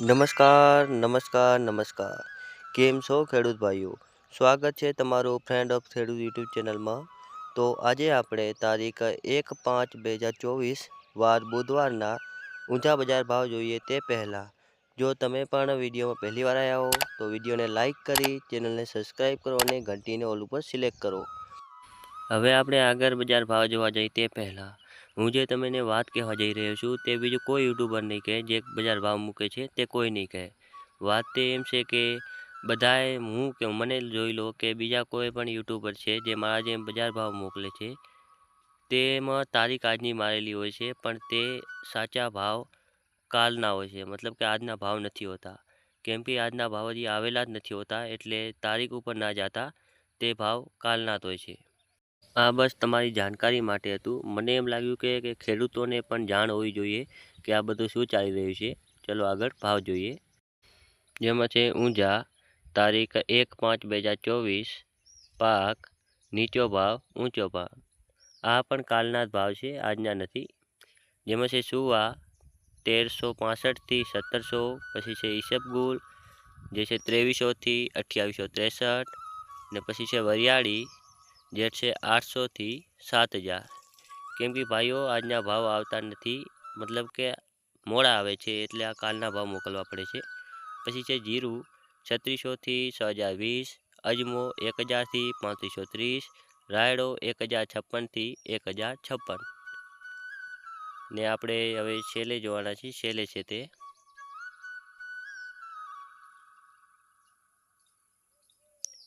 નમસ્કાર નમસ્કાર નમસ્કાર. કેમ છો ખેડૂત ભાઈઓ? સ્વાગત છે તમારું ફ્રેન્ડ ઓફ ખેડૂત યુટ્યુબ ચેનલમાં. તો આજે આપણે તારીખ એક પાંચ બે હજાર ચોવીસ, વાર બુધવારના ઊંચા બજાર ભાવ જોઈએ તે પહેલાં. જો તમે પણ વિડીયોમાં પહેલી વાર આવ્યા હો, તો વિડીયોને લાઇક કરી, ચેનલને સબસ્ક્રાઈબ કરો અને ઘંટીને ઓલ ઉપર સિલેક્ટ કરો. હવે આપણે આગળ બજાર ભાવ જોવા જઈએ તે પહેલાં. હું જે તમને વાત કહેવા જઈ રહ્યો છું તે બીજું કોઈ યુટ્યુબર નહીં કહે, જે બજાર ભાવ મૂકે છે તે કોઈ નહીં કહે. વાત તે એમ છે કે બધાએ હું કે મને જોઈ લો કે બીજા કોઈ પણ યુટ્યુબર છે જે મારા જેમ બજાર ભાવ મોકલે છે, તેમાં તારીખ આજની મારેલી હોય છે, પણ તે સાચા ભાવ કાલના હોય છે. મતલબ કે આજના ભાવ નથી હોતા. કેમ કે આજના ભાવ હજી આવેલા જ નથી હોતા, એટલે તારીખ ઉપર ના જતા તે ભાવ કાલના જ હોય છે. આ બસ તમારી જાણકારી માટે હતું. મને એમ લાગ્યું કે ખેડૂતોને પણ જાણ હોવી જોઈએ કે આ બધું શું ચાલી રહ્યું છે. ચલો આગળ ભાવ જોઈએ. જેમાં છે ઊંઝા, તારીખ એક પાંચ બે હજાર ચોવીસ, પાક, નીચો ભાવ, ઊંચો ભાવ. આ પણ કાલના જ ભાવ છે, આજના નથી. જેમાં છે સુવા, તેરસો પાસઠથી સત્તરસો, પછી છે ઈસબગુલ જે છે ત્રેવીસોથી અઠ્યાવીસો ત્રેસઠ, ને પછી છે વરિયાળી જે છે આઠસોથી સાત હજાર. કેમ કે ભાઈઓ, આજના ભાવ આવતા નથી. મતલબ કે મોડા આવે છે એટલે આ કાલના ભાવ મોકલવા પડે છે. પછી છે જીરું, છત્રીસોથી છ હજાર વીસ. અજમો, એક હજારથી પાંત્રીસો ત્રીસ. રાયડો, એક હજાર છપ્પનથી એક હજાર છપ્પન. ને આપણે હવે છેલ્લે જોવાના છીએ. છેલ્લે છે તે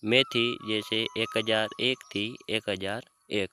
મેથી જે છે એક હજાર એકથી એક હજાર એક.